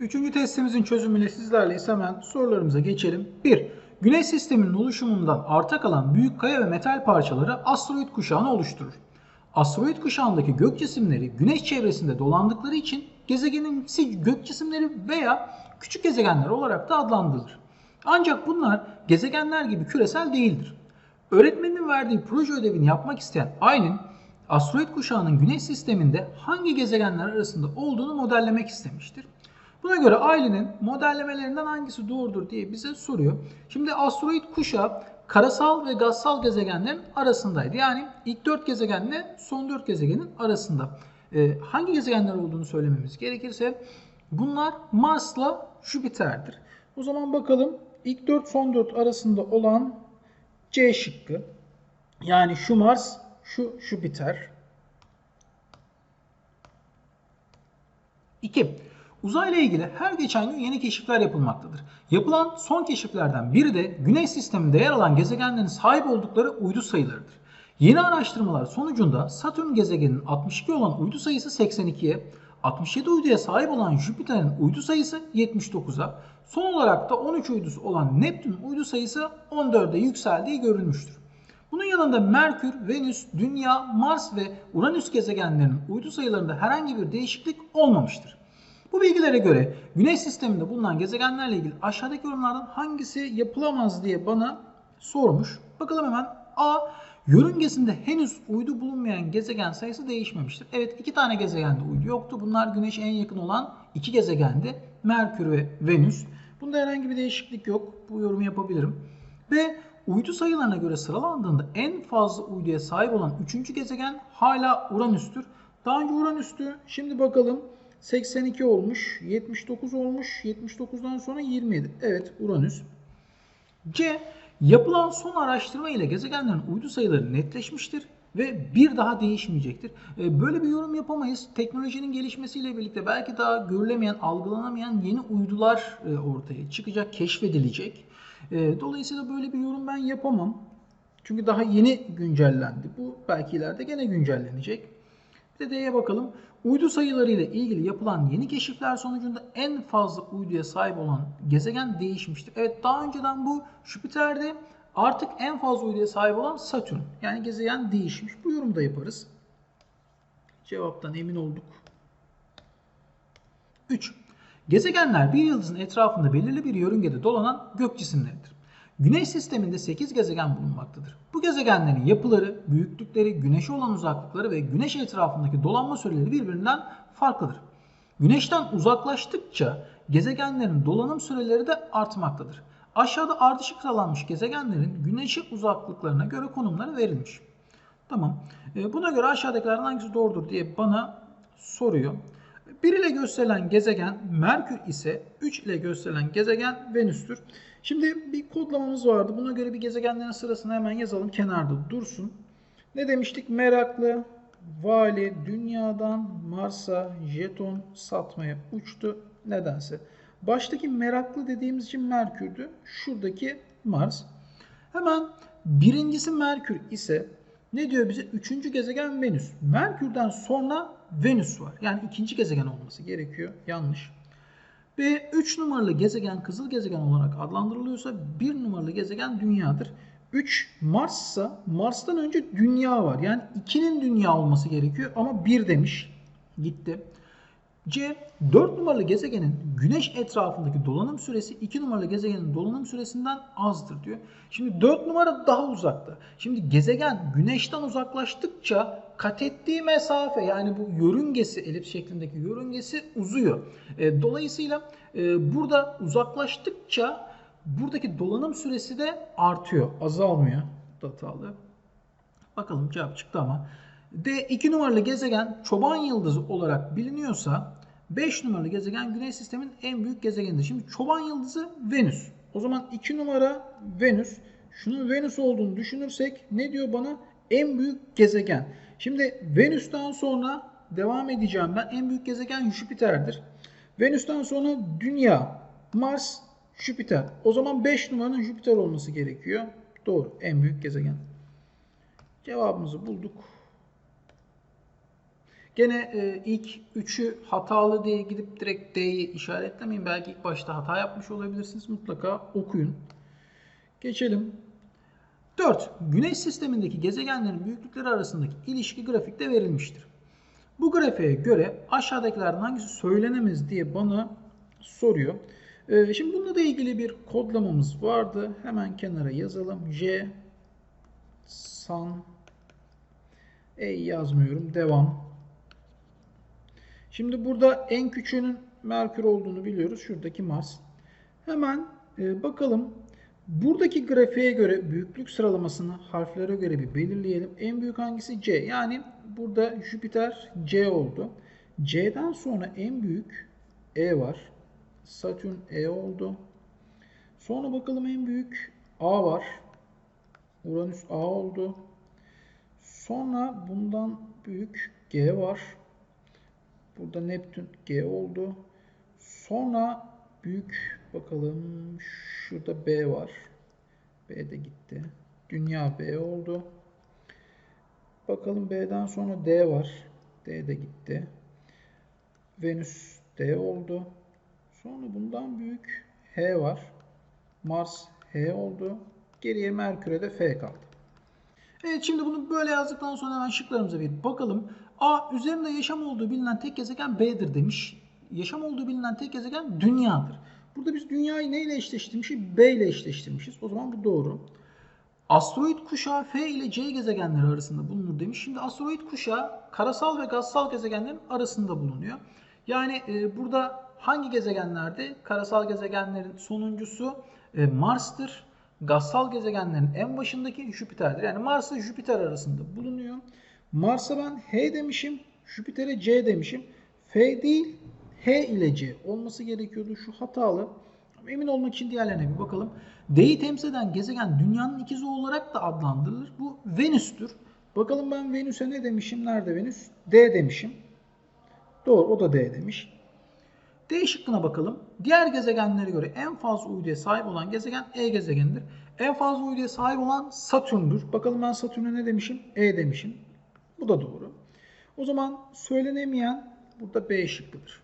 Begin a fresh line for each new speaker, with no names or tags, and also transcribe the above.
Üçüncü testimizin çözümüyle sizlerleyiz. Hemen sorularımıza geçelim. 1. Güneş sisteminin oluşumundan arta kalan büyük kaya ve metal parçaları asteroid kuşağını oluşturur. Asteroid kuşağındaki gök cisimleri güneş çevresinde dolandıkları için gezegenin gök cisimleri veya küçük gezegenler olarak da adlandırılır. Ancak bunlar gezegenler gibi küresel değildir. Öğretmenin verdiği proje ödevini yapmak isteyen Aylin, asteroid kuşağının güneş sisteminde hangi gezegenler arasında olduğunu modellemek istemiştir. Buna göre Aylin'in modellemelerinden hangisi doğrudur diye bize soruyor. Şimdi asteroid kuşağı karasal ve gazsal gezegenlerin arasındaydı. Yani ilk 4 gezegenle son 4 gezegenin arasında. Ee, hangi gezegenler olduğunu söylememiz gerekirse bunlar Mars'la Jüpiter'dir. O zaman bakalım ilk 4 son 4 arasında olan C şıkkı. Yani şu Mars, şu Jüpiter. 2. Uzayla ilgili her geçen gün yeni keşifler yapılmaktadır. Yapılan son keşiflerden biri de Güneş sisteminde yer alan gezegenlerin sahip oldukları uydu sayılarıdır. Yeni araştırmalar sonucunda Satürn gezegeninin 62 olan uydu sayısı 82'ye, 67 uyduya sahip olan Jüpiter'in uydu sayısı 79'a, son olarak da 13 uydusu olan Neptün uydu sayısı 14'e yükseldiği görülmüştür. Bunun yanında Merkür, Venüs, Dünya, Mars ve Uranüs gezegenlerinin uydu sayılarında herhangi bir değişiklik olmamıştır. Bu bilgilere göre Güneş sisteminde bulunan gezegenlerle ilgili aşağıdaki yorumlardan hangisi yapılamaz diye bana sormuş. Bakalım hemen A. Yörüngesinde henüz uydu bulunmayan gezegen sayısı değişmemiştir. Evet iki tane gezegende uydu yoktu. Bunlar Güneş'e en yakın olan iki gezegendi. Merkür ve Venüs. Bunda herhangi bir değişiklik yok. Bu yorumu yapabilirim. B. Uydu sayılarına göre sıralandığında en fazla uyduya sahip olan üçüncü gezegen hala Uranüs'tür. Daha önce Uranüs'tü. Şimdi bakalım 82 olmuş, 79 olmuş, 79'dan sonra 27. Evet Uranüs. C. Yapılan son araştırma ile gezegenlerin uydu sayıları netleşmiştir ve bir daha değişmeyecektir. E, böyle bir yorum yapamayız. Teknolojinin gelişmesiyle birlikte belki daha görülemeyen, algılanamayan yeni uydular e, ortaya çıkacak, keşfedilecek. E, dolayısıyla böyle bir yorum ben yapamam. Çünkü daha yeni güncellendi. Bu belki ileride gene güncellenecek. Bir de D'ye bakalım. Uydu sayıları ile ilgili yapılan yeni keşifler sonucunda en fazla uyduya sahip olan gezegen değişmiştir. Evet daha önceden bu Jüpiter'de artık en fazla uyduya sahip olan Satürn. Yani gezegen değişmiş. Bu yorumu da yaparız. Cevaptan emin olduk. 3. Gezegenler bir yıldızın etrafında belirli bir yörüngede dolanan gök cisimleridir. Güneş sisteminde 8 gezegen bulunmaktadır. Bu gezegenlerin yapıları, büyüklükleri, güneşe olan uzaklıkları ve güneş etrafındaki dolanma süreleri birbirinden farklıdır. Güneşten uzaklaştıkça gezegenlerin dolanım süreleri de artmaktadır. Aşağıda ardışık sıralanmış gezegenlerin güneşe uzaklıklarına göre konumları verilmiş. Tamam. E, buna göre aşağıdakilerden hangisi doğrudur diye bana soruyor. 1 ile gösterilen gezegen Merkür ise 3 ile gösterilen gezegen Venüs'tür. Şimdi bir kodlamamız vardı. Buna göre bir gezegenlerin sırasını hemen yazalım. Kenarda dursun. Ne demiştik? Meraklı, vali dünyadan Mars'a jeton satmaya uçtu. Nedense. Baştaki meraklı dediğimiz için Merkür'dü. Şuradaki Mars. Hemen birincisi Merkür ise ne diyor bize? Üçüncü gezegen Venüs. Merkür'den sonra Venüs var. Yani ikinci gezegen olması gerekiyor. Yanlış. Ve 3 numaralı gezegen kızıl gezegen olarak adlandırılıyorsa 1 numaralı gezegen dünyadır. 3 Mars ise Mars'tan önce dünya var. Yani 2'nin dünya olması gerekiyor ama 1 demiş. Gitti. C 4 numaralı gezegenin güneş etrafındaki dolanım süresi 2 numaralı gezegenin dolanım süresinden azdır diyor. Şimdi 4 numara daha uzakta. Şimdi gezegen güneşten uzaklaştıkça kat ettiği mesafe yani bu yörüngesi elips şeklindeki yörüngesi uzuyor. E, dolayısıyla e, burada uzaklaştıkça buradaki dolanım süresi de artıyor. Azalmıyor. Hatalı. Bakalım cevap çıktı ama. D 2 numaralı gezegen çoban yıldızı olarak biliniyorsa 5 numaralı gezegen Güneş sistemin en büyük gezegenidir. Şimdi çoban yıldızı Venüs. O zaman 2 numara Venüs. Şunun Venüs olduğunu düşünürsek ne diyor bana? En büyük gezegen. Şimdi Venüs'ten sonra devam edeceğim ben. En büyük gezegen Jüpiter'dir. Venüs'ten sonra Dünya, Mars, Jüpiter. O zaman 5 numaranın Jüpiter olması gerekiyor. Doğru. En büyük gezegen. Cevabımızı bulduk. Gene e, ilk üçü hatalı diye gidip direkt D'yi işaretlemeyin. Belki ilk başta hata yapmış olabilirsiniz. Mutlaka okuyun. Geçelim. 4. Güneş sistemindeki gezegenlerin büyüklükleri arasındaki ilişki grafikte verilmiştir. Bu grafiğe göre aşağıdakilerden hangisi söylenemez diye bana soruyor. Ee, şimdi bununla da ilgili bir kodlamamız vardı. Hemen kenara yazalım. J san E yazmıyorum. Devam. Şimdi burada en küçüğünün Merkür olduğunu biliyoruz. Şuradaki Mars. Hemen e, bakalım. Buradaki grafiğe göre büyüklük sıralamasını harflere göre bir belirleyelim. En büyük hangisi? C. Yani burada Jüpiter C oldu. C'den sonra en büyük E var. Satürn E oldu. Sonra bakalım en büyük A var. Uranüs A oldu. Sonra bundan büyük G var. Burada Neptün G oldu. Sonra büyük bakalım şurada B var. B de gitti. Dünya B oldu. Bakalım B'den sonra D var. D de gitti. Venüs D oldu. Sonra bundan büyük H var. Mars H oldu. Geriye Merkür'e de F kaldı. Evet şimdi bunu böyle yazdıktan sonra hemen şıklarımıza bir bakalım. A üzerinde yaşam olduğu bilinen tek gezegen B'dir demiş. Yaşam olduğu bilinen tek gezegen Dünya'dır. Burada biz Dünya'yı neyle eşleştirmişiz? B ile eşleştirmişiz. O zaman bu doğru. Asteroid kuşağı F ile C gezegenleri arasında bulunur demiş. Şimdi asteroid kuşağı karasal ve gazsal gezegenlerin arasında bulunuyor. Yani e, burada hangi gezegenlerde? Karasal gezegenlerin sonuncusu e, Mars'tır. Gazsal gezegenlerin en başındaki Jüpiter'dir. Yani Mars ile Jüpiter arasında bulunuyor. Mars'a ben H demişim. Jüpiter'e C demişim. F değil H ile C olması gerekiyordu. Şu hatalı. Emin olmak için diğerlerine bir bakalım. D'yi temsil eden gezegen dünyanın ikizi olarak da adlandırılır. Bu Venüs'tür. Bakalım ben Venüs'e ne demişim? Nerede Venüs? D demişim. Doğru o da D demiş. D şıkkına bakalım. Diğer gezegenlere göre en fazla uyduya sahip olan gezegen E gezegenidir. En fazla uyduya sahip olan Satürn'dür. Bakalım ben Satürn'e ne demişim? E demişim. Bu da doğru. O zaman söylenemeyen burada B şıkkıdır.